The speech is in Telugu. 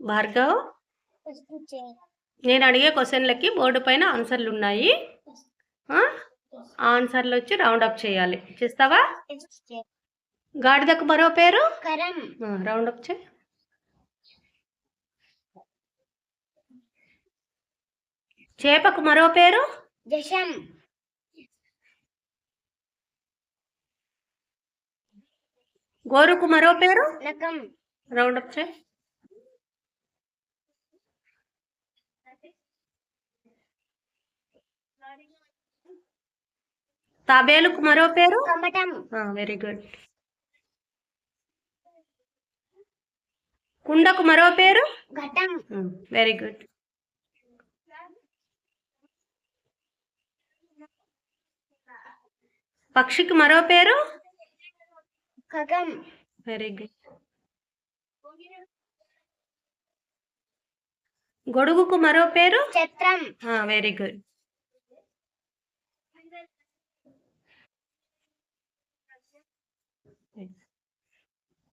భార్గవ్? నేను అడిగే క్వశ్చన్లకి బోర్డు పైన ఆన్సర్లు ఉన్నాయి. ఆన్సర్లు వచ్చి రౌండ్ అప్ చేయాలి. చేస్తావా? గాడిదకు మరో పేరు? రౌండ్ అప్ చేయి. చేపకు మరో పేరు? గోరుకు మరో పేరు? రౌండ్ అప్ చేయి. తాబేలుకు మరో పేరు? వెరీ గుడ్ కుండకు మరో పేరు? వెరీ గుడ్ పక్షికి మరో పేరు? వెరీ గుడ్ గొడుగుకు మరో పేరు? ఛత్రం వెరీ గుడ్